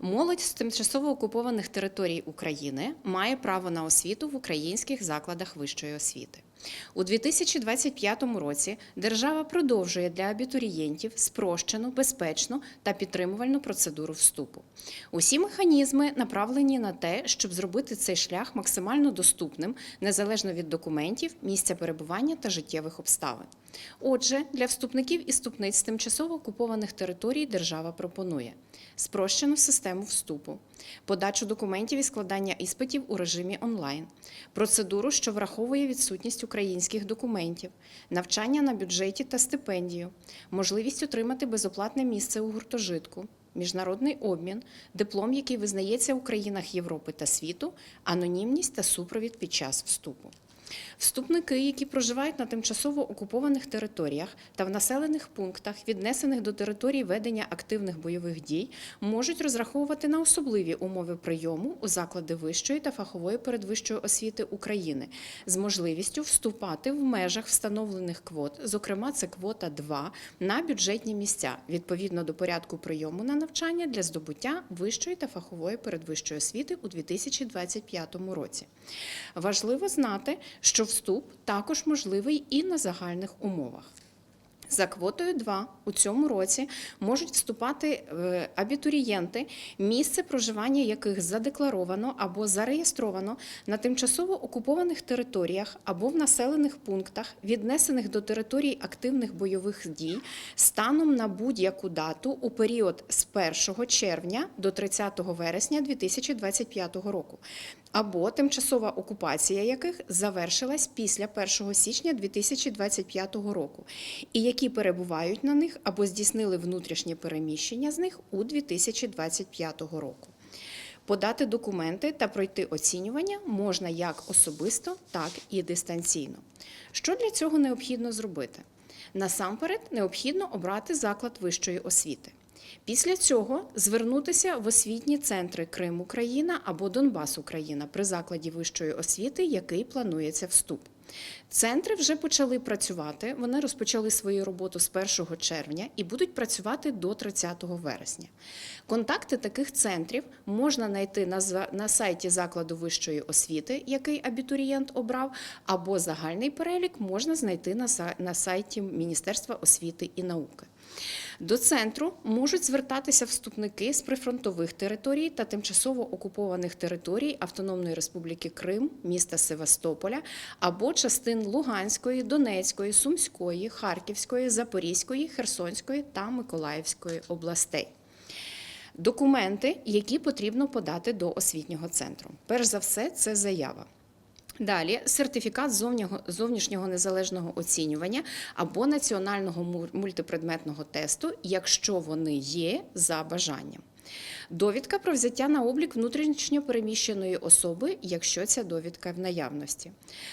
Молодь з тимчасово окупованих територій України має право на освіту в українських закладах вищої освіти. У 2025 році держава продовжує для абітурієнтів спрощену, безпечну та підтримувальну процедуру вступу. Усі механізми направлені на те, щоб зробити цей шлях максимально доступним, незалежно від документів, місця перебування та життєвих обставин. Отже, для вступників і вступниць тимчасово окупованих територій держава пропонує спрощену систему вступу, подачу документів і складання іспитів у режимі онлайн, процедуру, що враховує відсутність українських документів, навчання на бюджеті та стипендію, можливість отримати безоплатне місце у гуртожитку. Міжнародний обмін, диплом, який визнається у країнах Європи та світу, анонімність та супровід під час вступу. Вступники, які проживають на тимчасово окупованих територіях та в населених пунктах, віднесених до територій ведення активних бойових дій, можуть розраховувати на особливі умови прийому у заклади вищої та фахової передвищої освіти України з можливістю вступати в межах встановлених квот, зокрема, це квота 2, на бюджетні місця відповідно до порядку прийому на навчання для здобуття вищої та фахової передвищої освіти у 2025 році. Важливо знати, що вступ також можливий і на загальних умовах. За квотою 2 у цьому році можуть вступати е, абітурієнти, місце проживання яких задекларовано або зареєстровано на тимчасово окупованих територіях або в населених пунктах, віднесених до територій активних бойових дій, станом на будь-яку дату у період з 1 червня до 30 вересня 2025 року, або тимчасова окупація яких завершилась після 1 січня 2025 року, і які перебувають на них або здійснили внутрішнє переміщення з них у 2025 року. Подати документи та пройти оцінювання можна як особисто, так і дистанційно. Що для цього необхідно зробити? Насамперед необхідно обрати заклад вищої освіти. Після цього звернутися в освітні центри Крим Україна або Донбас Україна при закладі вищої освіти, який планується вступ. Центри вже почали працювати. Вони розпочали свою роботу з 1 червня і будуть працювати до 30 вересня. Контакти таких центрів можна знайти на, сайті закладу вищої освіти, який абітурієнт обрав, або загальний перелік можна знайти на на сайті Міністерства освіти і науки. До центру можуть звертатися вступники з прифронтових територій та тимчасово окупованих територій Автономної Республіки Крим, міста Севастополя або частин Луганської, Донецької, Сумської, Харківської, Запорізької, Херсонської та Миколаївської областей. Документи, які потрібно подати до освітнього центру. Перш за все, це заява. Далі сертифікат зовнішнього незалежного оцінювання або національного му- мультипредметного тесту, якщо вони є за бажанням. Довідка про взяття на облік внутрішньо переміщеної особи, якщо ця довідка в наявності.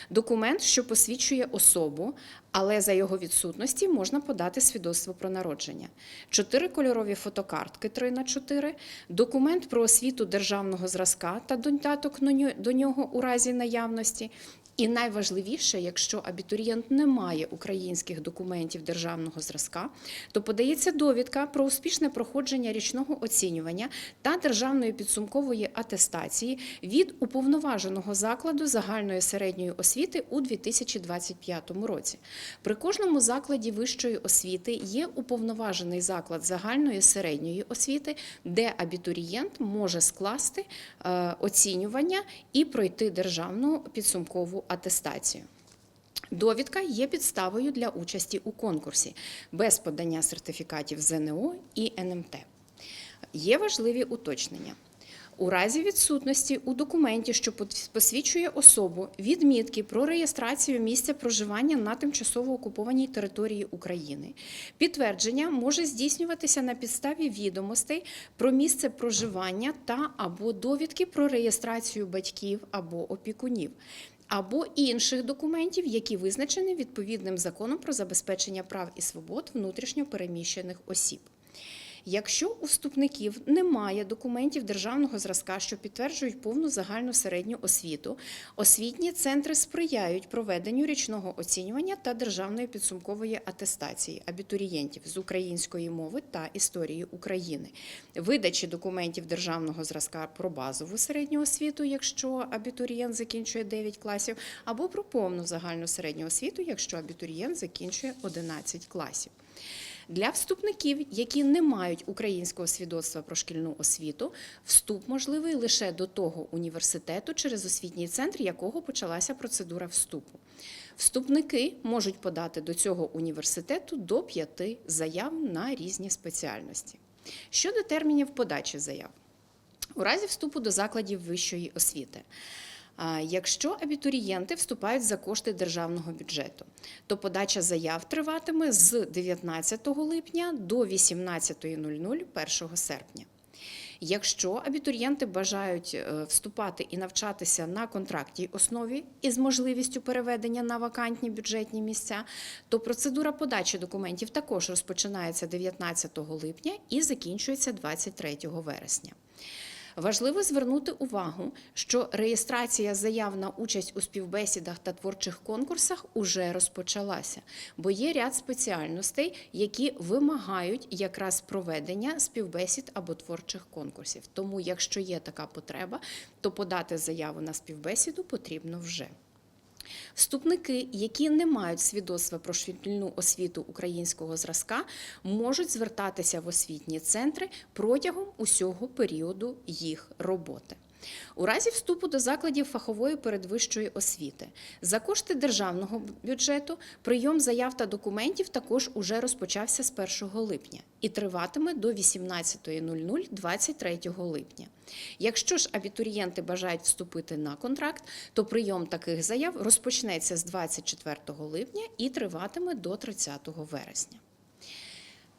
Документ, що посвідчує особу, але за його відсутності можна подати свідоцтво про народження. Чотири кольорові фотокартки 3 на 4 документ про освіту державного зразка та додаток до нього у разі наявності. І найважливіше, якщо абітурієнт не має українських документів державного зразка, то подається довідка про успішне проходження річного оцінювання та державної підсумкової атестації від уповноваженого закладу загальної середньої освіти у 2025 році. При кожному закладі вищої освіти є уповноважений заклад загальної середньої освіти, де абітурієнт може скласти е, оцінювання і пройти державну підсумкову атестацію. Довідка є підставою для участі у конкурсі без подання сертифікатів ЗНО і НМТ. Є важливі уточнення. У разі відсутності у документі, що посвідчує особу, відмітки про реєстрацію місця проживання на тимчасово окупованій території України, підтвердження може здійснюватися на підставі відомостей про місце проживання та або довідки про реєстрацію батьків або опікунів. Або інших документів, які визначені відповідним законом про забезпечення прав і свобод внутрішньо переміщених осіб. Якщо у вступників немає документів державного зразка, що підтверджують повну загальну середню освіту, освітні центри сприяють проведенню річного оцінювання та державної підсумкової атестації абітурієнтів з української мови та історії України, видачі документів державного зразка про базову середню освіту, якщо абітурієнт закінчує 9 класів, або про повну загальну середню освіту, якщо абітурієнт закінчує 11 класів. Для вступників, які не мають українського свідоцтва про шкільну освіту, вступ можливий лише до того університету, через освітній центр якого почалася процедура вступу. Вступники можуть подати до цього університету до п'яти заяв на різні спеціальності. Щодо термінів подачі заяв, у разі вступу до закладів вищої освіти. Якщо абітурієнти вступають за кошти державного бюджету, то подача заяв триватиме з 19 липня до 18.00 1 серпня. Якщо абітурієнти бажають е, вступати і навчатися на контрактній основі із можливістю переведення на вакантні бюджетні місця, то процедура подачі документів також розпочинається 19 липня і закінчується 23 вересня. Важливо звернути увагу, що реєстрація заяв на участь у співбесідах та творчих конкурсах уже розпочалася, бо є ряд спеціальностей, які вимагають якраз проведення співбесід або творчих конкурсів. Тому, якщо є така потреба, то подати заяву на співбесіду потрібно вже. Вступники, які не мають свідоцтва про шкільну освіту українського зразка, можуть звертатися в освітні центри протягом усього періоду їх роботи. У разі вступу до закладів фахової передвищої освіти за кошти державного бюджету прийом заяв та документів також уже розпочався з 1 липня і триватиме до 18.00 23 липня. Якщо ж абітурієнти бажають вступити на контракт, то прийом таких заяв розпочнеться з 24 липня і триватиме до 30 вересня.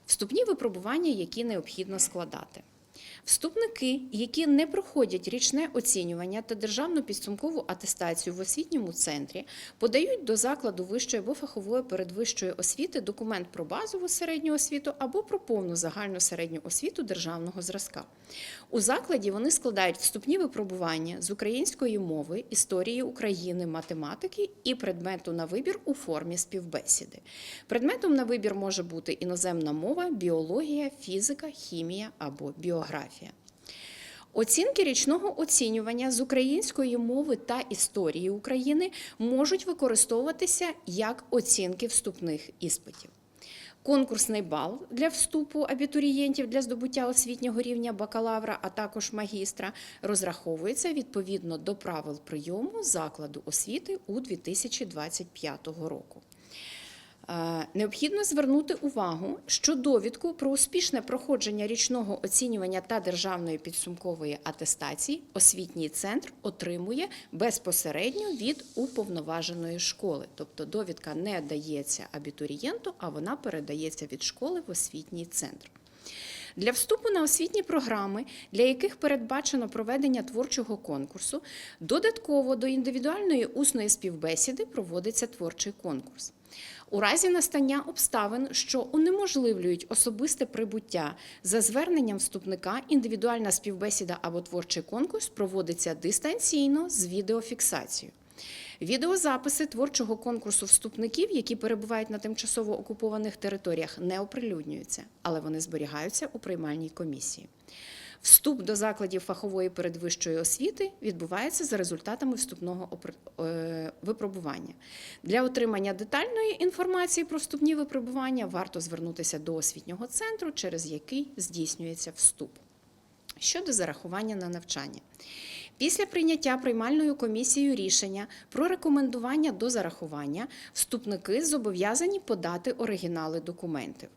Вступні випробування, які необхідно складати. Вступники, які не проходять річне оцінювання та державну підсумкову атестацію в освітньому центрі, подають до закладу вищої або фахової передвищої освіти документ про базову середню освіту або про повну загальну середню освіту державного зразка. У закладі вони складають вступні випробування з української мови, історії України, математики і предмету на вибір у формі співбесіди. Предметом на вибір може бути іноземна мова, біологія, фізика, хімія або біографія. Оцінки річного оцінювання з української мови та історії України можуть використовуватися як оцінки вступних іспитів. Конкурсний бал для вступу абітурієнтів для здобуття освітнього рівня бакалавра, а також магістра, розраховується відповідно до правил прийому закладу освіти у 2025 року. Е, Необхідно звернути увагу, що довідку про успішне проходження річного оцінювання та державної підсумкової атестації освітній центр отримує безпосередньо від уповноваженої школи. Тобто довідка не дається абітурієнту, а вона передається від школи в освітній центр. Для вступу на освітні програми, для яких передбачено проведення творчого конкурсу, додатково до індивідуальної усної співбесіди проводиться творчий конкурс. У разі настання обставин, що унеможливлюють особисте прибуття за зверненням вступника, індивідуальна співбесіда або творчий конкурс проводиться дистанційно з відеофіксацією. Відеозаписи творчого конкурсу вступників, які перебувають на тимчасово окупованих територіях, не оприлюднюються, але вони зберігаються у приймальній комісії. Вступ до закладів фахової передвищої освіти відбувається за результатами вступного е, випробування. Для отримання детальної інформації про вступні випробування варто звернутися до освітнього центру, через який здійснюється вступ. Щодо зарахування на навчання. Після прийняття приймальною комісією рішення про рекомендування до зарахування вступники зобов'язані подати оригінали документів.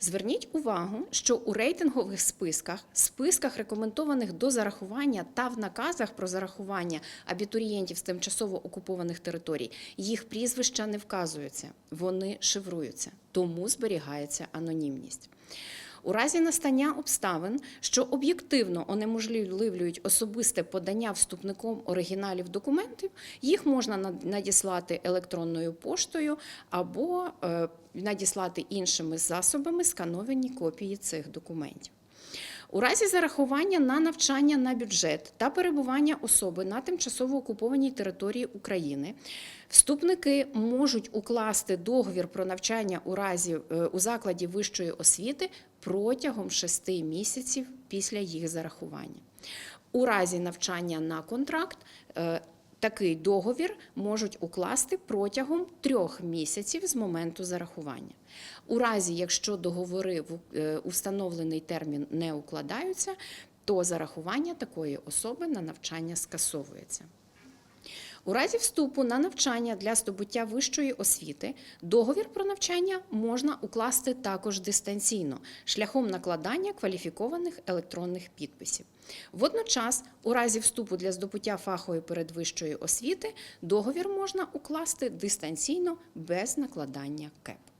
Зверніть увагу, що у рейтингових списках, списках рекомендованих до зарахування та в наказах про зарахування абітурієнтів з тимчасово окупованих територій їх прізвища не вказуються, вони шифруються, тому зберігається анонімність. У разі настання обставин, що об'єктивно унеможливлюють особисте подання вступником оригіналів документів, їх можна надіслати електронною поштою або е, надіслати іншими засобами скановані копії цих документів. У разі зарахування на навчання на бюджет та перебування особи на тимчасово окупованій території України, вступники можуть укласти договір про навчання у разі е, у закладі вищої освіти протягом 6 місяців після їх зарахування. У разі навчання на контракт е, такий договір можуть укласти протягом трьох місяців з моменту зарахування. У разі, якщо договори в установлений термін не укладаються, то зарахування такої особи на навчання скасовується. У разі вступу на навчання для здобуття вищої освіти договір про навчання можна укласти також дистанційно шляхом накладання кваліфікованих електронних підписів. Водночас, у разі вступу для здобуття фахової передвищої освіти договір можна укласти дистанційно без накладання КЕП.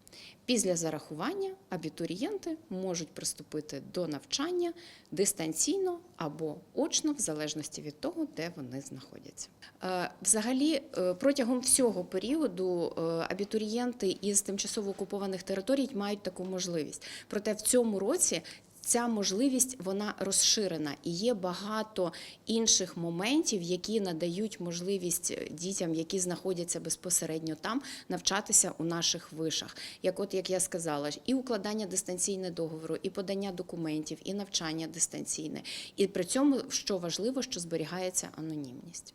Після зарахування абітурієнти можуть приступити до навчання дистанційно або очно, в залежності від того, де вони знаходяться. Е, Взагалі, е, протягом всього періоду е, абітурієнти із тимчасово окупованих територій мають таку можливість. Проте в цьому році Ця можливість вона розширена і є багато інших моментів, які надають можливість е, дітям, які знаходяться безпосередньо там, навчатися у наших вишах. Як от як я сказала, і укладання дистанційне договору, і подання документів, і навчання дистанційне. І при цьому, що важливо, що зберігається анонімність.